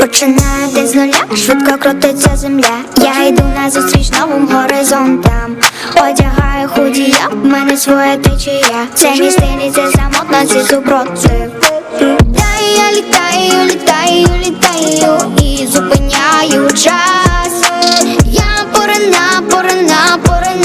Починає з нуля, швидко крутиться земля. Я йду на зустріч новим горизонтам. Одягаю худія, в мене своє течія. Це мій стиль, це самотно, це супротив. Дай я літаю, літаю, літаю і зупиняю час. Я порина, порина, порина.